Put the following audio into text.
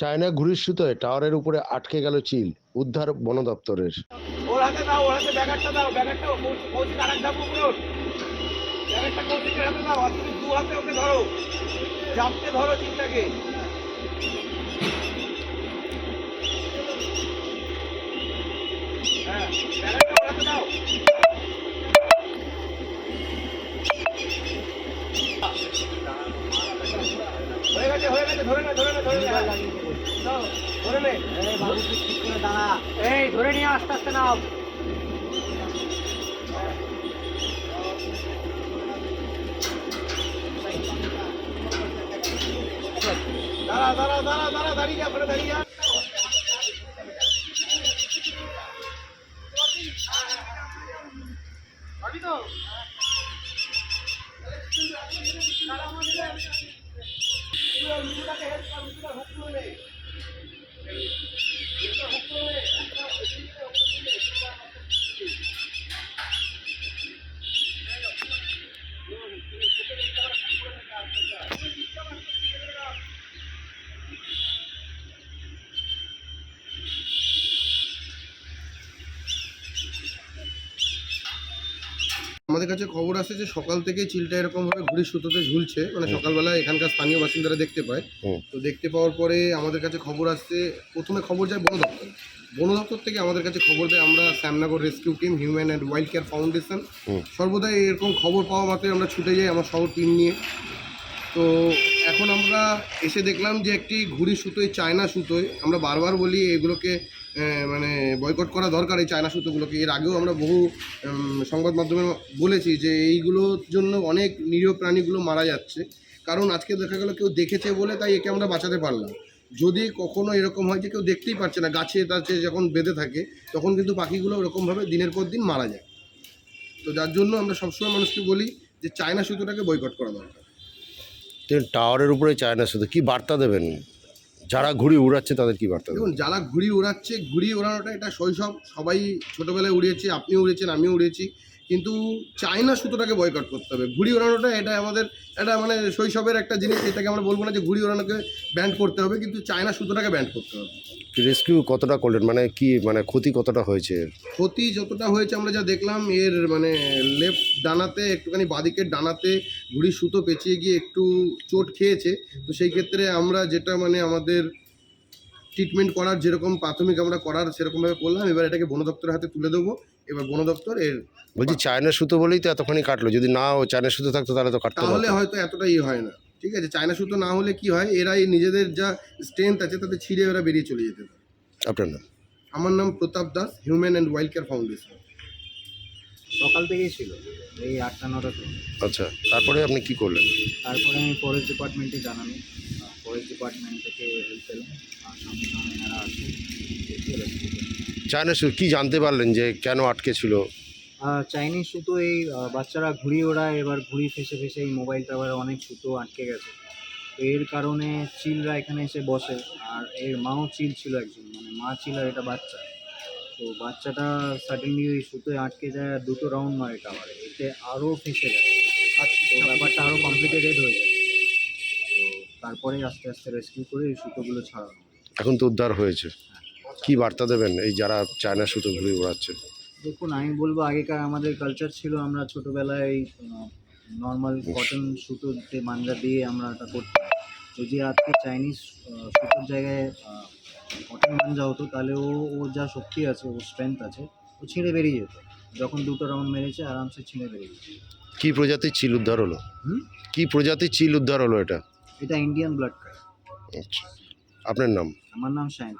China ঘুড়ির সুতোয় টাওয়ারের উপরে আটকে গেল চিল উদ্ধার বন দপ্তরের। হ্যাঁ হয়ে গেছে, ধরে নে ধরে নে ধরে নে। ধরে নে। এই ধরে নিয়ে আস্তে আস্তে নাও। দাঁড়া দাঁড়া দাঁড়া দাঁড়া দাঁড়িয়ে যা ওখানে দাঁড়িয়ে যা পাবি তো? মিঠুটাকে help কর, মিঠুটা hook করে নে। মিঠুটা hook করে নে। আমাদের কাছে খবর আসে যে সকাল থেকে চিলটা এরকম ভাবে ঘুড়ির সুতোতে ঝুলছে মানে সকালবেলা এখানকার স্থানীয় বাসিন্দারা দেখতে পায়। তো দেখতে পাওয়ার পরে আমাদের কাছে খবর আসছে প্রথমে খবর যায় বন দপ্তর। বন দপ্তর থেকে আমাদের কাছে খবর দেয় আমরা Shyamnagar rescue team human and wild care foundation. সর্বদাই এরকম খবর পাওয়া মাত্রই আমরা ছুটে যাই আমার শহর টিম নিয়ে। তো এখন আমরা এসে দেখলাম যে একটি ঘুড়ি সুতোয় চায়না সুতোয়, আমরা বারবার বলি এগুলোকে মানে বয়কট করা দরকার এই চায়না সুতোগুলোকে। এর আগেও আমরা বহু সংবাদ মাধ্যমে বলেছি যে এইগুলোর জন্য অনেক নিরীহ প্রাণীগুলো মারা যাচ্ছে। কারণ আজকে দেখা গেলো কেউ দেখেছে বলে তাই একে আমরা বাঁচাতে পারলাম। যদি কখনো এরকম হয় যে কেউ দেখতেই পারছে না, গাছে তাছে যখন বেঁধে থাকে, তখন কিন্তু পাখিগুলো ওরকমভাবে দিনের পর দিন মারা যায়। তো যার জন্য আমরা সবসময় মানুষকে বলি যে চায়না সুতোটাকে বয়কট করা দরকার। তিনি টাওয়ারের উপরে চায়না সুতো কি বার্তা দেবেন? যারা ঘুড়ি উড়াচ্ছে তাদের কি বার্তা দেবেন? দেখুন যারা ঘুড়ি ওড়াচ্ছে ঘুড়ি ওড়ানোটা এটা শৈশব সবাই ছোটোবেলায় উড়িয়েছে আপনিও উড়িয়েছেন আমিও উড়িয়েছি কিন্তু চায়না সুতোটাকে বয়কট করতে হবে। ঘুড়ি ওড়ানোটা এটা আমাদের এটা মানে শৈশবের একটা জিনিস এটাকে আমরা বলব না যে ঘুড়ি ওড়ানোকে ব্যান্ড করতে হবে কিন্তু চায়না সুতোটাকে ব্যান্ড করতে হবে। রেস্কিউ কতটা করলেন? মানে কি মানে ক্ষতি কতটা হয়েছে? ক্ষতি যতটা হয়েছে আমরা যা দেখলাম এর মানে লেফট ডানাতে একটুখানি বাদিকের ডানাতে ঘুড়ি সুতো পেঁচিয়ে গিয়ে একটু চোট খেয়েছে তো সেই ক্ষেত্রে আমরা যেটা মানে আমাদের ট্রিটমেন্ট করার যেরকম প্রাথমিক আমরা করার সেরকমভাবে করলাম এবার এটাকে বন দপ্তরের হাতে তুলে দেবো এবার বন দপ্তর এর বলছি চায়না সুতো বলেই তো এতখানি কাটলো যদি না ও চায়না সুতো থাকতো তাহলে তো কাটতো তাহলে হয়তো এতটা ইয়ে হয় না ঠিক আছে চায়না সুতো না হলে কি হয় এরা এই নিজেদের যা স্ট্রেংথ আছে তাতে ছিঁড়ে এরা বেরিয়ে চলে যেতে পারে। আপনার নাম? আমার নাম Pratap Das human and wild care foundation সকাল থেকেই ছিল এই আটটা নটা থেকে। আচ্ছা তারপরে আপনি কি করলেন? তারপরে আমি ফরেস্ট ডিপার্টমেন্টে জানালাম। ফরেস্ট ডিপার্টমেন্ট থেকে হেল্প পেলাম। আর সামনে এনারা। চায়না সুতো কি জানতে পারলেন যে কেন আটকে ছিল? চাইনিজ সুতো এই বাচ্চারা ঘুড়ি ওড়ায় এবার ঘুড়ি ফেসে ফেসে এই মোবাইল টাওয়ারে অনেক সুতো আটকে গেছে। তো এর কারণে চিলরা এখানে এসে বসে আর এর মাও চিল ছিল একজন মানে মা চিল আর এটা বাচ্চা। তো বাচ্চাটা সাডেনলি ওই সুতোয় আটকে যায় আর দুটো রাউন্ড মারে টাওয়ারে। এতে আরও ফেসে যায়। তো ব্যাপারটা আরও কমপ্লিকেটেড হয়ে যায়। তো তারপরে আস্তে আস্তে রেস্কিউ করে এই সুতোগুলো ছাড়ানো এখন তো উদ্ধার হয়েছে। কি বার্তা দেবেন এই যারা চায়না সুতো ঘুড়ি উড়াচ্ছে দেখুন আমি বলব আগেকার আমাদের কালচার ছিল আমরা ছোটোবেলায় নর্মাল কটন সুতোতে মাঞ্জা দিয়ে আমরা এটা করতাম। যদি আজকে চাইনিজ সুতোর জায়গায় কটন গাঞ্জা হতো তাহলে ও ওর যা শক্তি আছে ওর স্ট্রেংথ আছে ও ছিঁড়ে বেরিয়ে যেত যখন দুটো রাউন্ড মেরেছে আরামসে ছিঁড়ে বেরিয়ে যেত কি প্রজাতির চিল উদ্ধার হলো হুম কি প্রজাতির চিল উদ্ধার হলো এটা এটা ইন্ডিয়ান ব্লাড কার্ড আচ্ছা আপনার নাম আমার নাম শাহিন